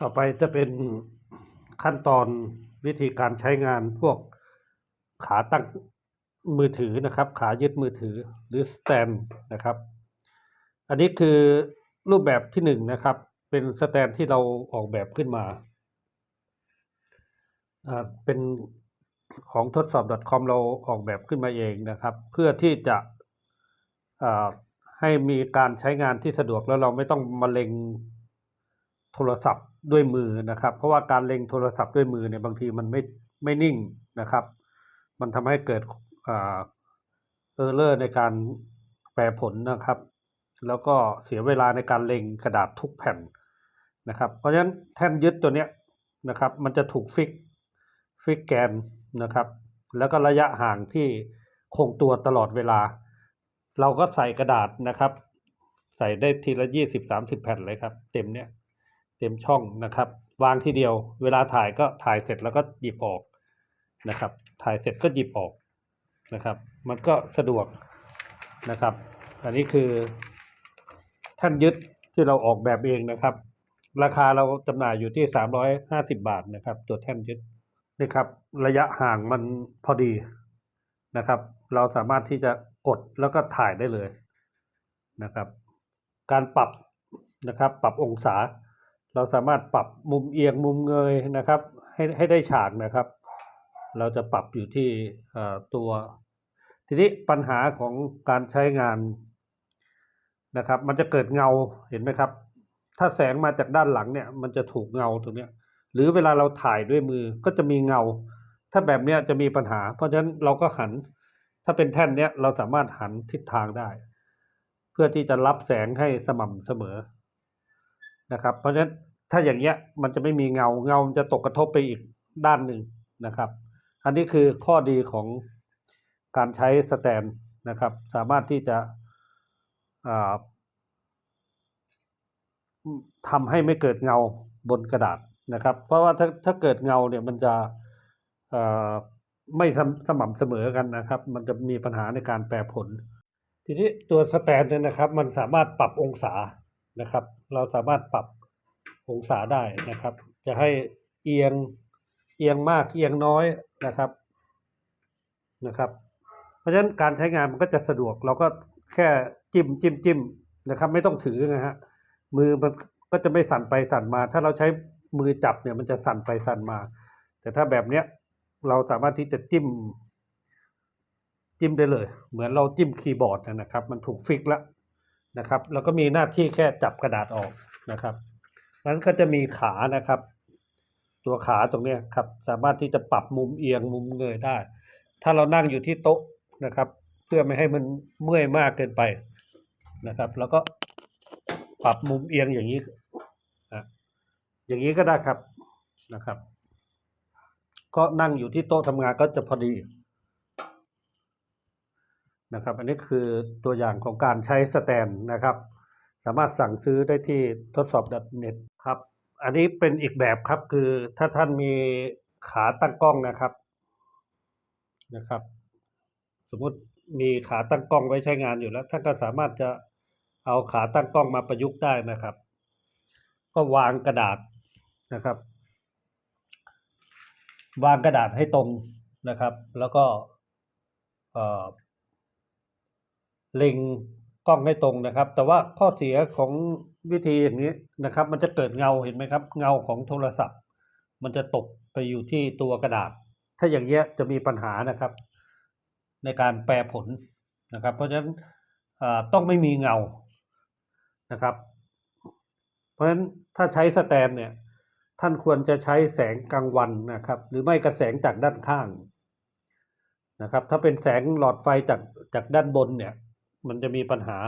ต่อไปจะเป็นขั้นตอนวิธีการใช้งานพวกขาตั้งมือถือนะครับ ขายึดมือถือหรือสแตนนะครับ อันนี้คือรูปแบบที่หนึ่งนะครับ เป็นสแตนที่เราออกแบบขึ้นมาเป็นของทดสอบ .com เราออกแบบขึ้นมาเองนะครับ เพื่อที่จะให้มีการใช้งานที่สะดวกแล้วเราไม่ต้องมาเล็งโทรศัพท์ ด้วยมือนะครับ เพราะว่าการเล็งโทรศัพท์ด้วยมือเนี่ยบางทีมันไม่ไม่นิ่งนะครับ มันทำให้เกิดเออร์เลอร์ในการแปลผลนะครับ แล้วก็เสียเวลาในการเล็งกระดาษทุกแผ่นนะครับ เพราะฉะนั้นแท่นยึดตัวเนี้ยนะครับ มันจะถูกฟิกฟิกแกนนะครับ แล้วก็ระยะห่างที่คงตัวตลอดเวลา เราก็ใส่กระดาษนะครับ ใส่ได้ทีละยี่สิบสามสิบแผ่นเลยครับ เต็มเนี้ย เต็มช่องนะครับ วางทีเดียว เวลาถ่ายก็ถ่ายเสร็จแล้วก็หยิบออกนะครับ ถ่ายเสร็จก็หยิบออกนะครับ มันก็สะดวกนะครับ อันนี้คือท่านยึดที่เราออกแบบเองนะครับ ราคาเราจำหน่ายอยู่ที่สามร้อยห้าสิบาทนะครับ ตัวแท่นยึดนี่ครับ ระยะห่างมันพอดีนะครับ เราสามารถที่จะกดแล้วก็ถ่ายได้เลยนะครับ การปรับนะครับ ปรับองศา เราสามารถปรับมุมเอียงมุมเงยนะครับให้ให้ได้ฉากนะครับ เราจะปรับอยู่ที่ตัว ทีนี้ปัญหาของการใช้งานนะครับ มันจะเกิดเงาเห็นไหมครับ ถ้าแสงมาจากด้านหลังเนี่ย มันจะถูกเงาตรงนี้หรือเวลาเราถ่ายด้วยมือก็จะมีเงา ถ้าแบบเนี้ยจะมีปัญหา เพราะฉะนั้นเราก็หัน ถ้าเป็นแท่นเนี้ยเราสามารถหันทิศทางได้ เพื่อที่จะรับแสงให้สม่ำเสมอ นะครับ เพราะฉะนั้นถ้าอย่างเงี้ยมันจะไม่มีเงาเงามันจะตกกระทบไปอีกด้านหนึ่งนะครับ อันนี้คือข้อดีของการใช้สแตนนะครับ สามารถที่จะทำให้ไม่เกิดเงาบนกระดาษนะครับ เพราะว่าถ้าถ้าเกิดเงาเนี่ยมันจะไม่สมสม่ำเสมอกันนะครับ มันจะมีปัญหาในการแปลผล ทีนี้ตัวสแตนเนี่ยนะครับ มันสามารถปรับองศา นะครับ เราสามารถปรับองศาได้นะครับ จะให้เอียงเอียงมากเอียงน้อยนะครับนะครับ เพราะฉะนั้นการใช้งานมันก็จะสะดวก เราก็แค่จิ้มจิ้มจิ้มนะครับ ไม่ต้องถือนะฮะมือมันก็จะไม่สั่นไปสั่นมา ถ้าเราใช้มือจับเนี่ยมันจะสั่นไปสั่นมา แต่ถ้าแบบเนี้ยเราสามารถที่จะจิ้ม จิ้มได้เลย เหมือนเราจิ้มคีย์บอร์ดนะครับ มันถูกฟิกแล้ว นะครับ แล้วก็มีหน้าที่แค่จับกระดาษออกนะครับนั้นก็จะมีขานะครับ ตัวขาตรงนี้ครับ สามารถที่จะปรับมุมเอียงมุมเงยได้ ถ้าเรานั่งอยู่ที่โต๊ะนะครับ เพื่อไม่ให้มันเมื่อยมากเกินไปนะครับ แล้วก็ปรับมุมเอียงอย่างนี้อะอย่างนี้ก็ได้ครับนะครับ ก็นั่งอยู่ที่โต๊ะทำงานก็จะพอดี นะครับ อันนี้คือตัวอย่างของการใช้สแตนนะครับ สามารถสั่งซื้อได้ที่ทดสอบ .net ครับ อันนี้เป็นอีกแบบครับคือถ้าท่านมีขาตั้งกล้องนะครับนะครับ สมมุติมีขาตั้งกล้องไว้ใช้งานอยู่แล้วท่านก็สามารถจะเอาขาตั้งกล้องมาประยุกต์ได้นะครับ ก็วางกระดาษนะครับ วางกระดาษให้ตรงนะครับ แล้วก็ เล็งกล้องให้ตรงนะครับ แต่ว่าข้อเสียของวิธีอย่างนี้นะครับ มันจะเกิดเงาเห็นไหมครับ เงาของโทรศัพท์ มันจะตกไปอยู่ที่ตัวกระดาษ ถ้าอย่างเงี้ยจะมีปัญหานะครับ ในการแปลผลนะครับ เพราะฉะนั้นต้องไม่มีเงานะครับ เพราะฉะนั้นถ้าใช้สแตนเนี่ยท่านควรจะใช้แสงกลางวันนะครับ หรือไม่กระแสงจากด้านข้างนะครับ ถ้าเป็นแสงหลอดไฟจากจากด้านบนเนี่ย มันจะมีปัญหา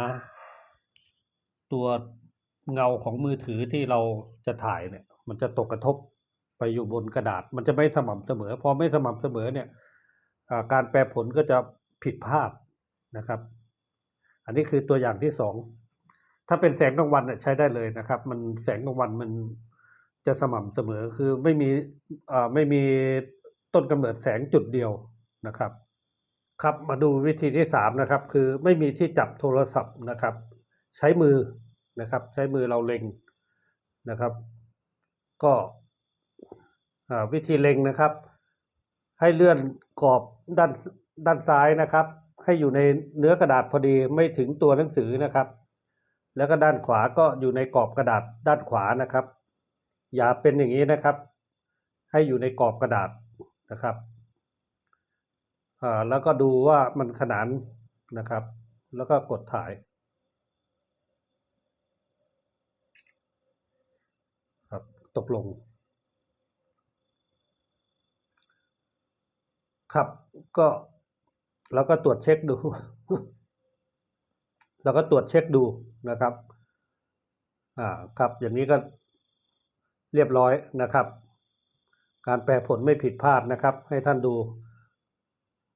ตัวเงาของมือถือที่เราจะถ่ายเนี่ย มันจะตกกระทบไปอยู่บนกระดาษ มันจะไม่สม่ำเสมอ พอไม่สม่ำเสมอเนี่ยการแปลผลก็จะผิดพลาดนะครับ อันนี้คือตัวอย่างที่สองถ้าเป็นแสงกลางวันเนี่ยใช้ได้เลยนะครับ มันแสงกลางวันมันจะสม่ำเสมอคือไม่มีไม่มีต้นกำเนิดแสงจุดเดียวนะครับ ครับมาดูวิธีที่สามนะครับคือไม่มีที่จับโทรศัพท์นะครับ ใช้มือนะครับ ใช้มือเราเล็งนะครับ ก็วิธีเล็งนะครับ ให้เลื่อนกรอบด้านด้านซ้ายนะครับ ให้อยู่ในเนื้อกระดาษพอดีไม่ถึงตัวหนังสือนะครับ แล้วก็ด้านขวาก็อยู่ในกรอบกระดาษด้านขวานะครับ อย่าเป็นอย่างนี้นะครับ ให้อยู่ในกรอบกระดาษนะครับ แล้วก็ดูว่ามันขนานนะครับ แล้วก็กดถ่ายครับตกลง ครับก็เราก็ตรวจเช็คดูเราก็ตรวจเช็คดูนะครับ อ่าครับอย่างนี้ก็เรียบร้อยนะครับ การแปลผลไม่ผิดพลาดนะครับ ให้ท่านดู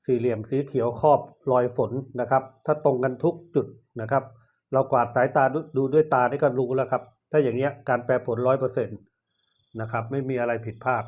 สี่เหลี่ยมสีเขียวครอบรอยฝนนะครับ ถ้าตรงกันทุกจุดนะครับ เรากวาดสายตาดูด้วยตานี่ก็รู้แล้วครับ ถ้าอย่างเนี้ยการแปลผลร้อยเปอร์เซ็นต์นะครับ ไม่มีอะไรผิดพลาด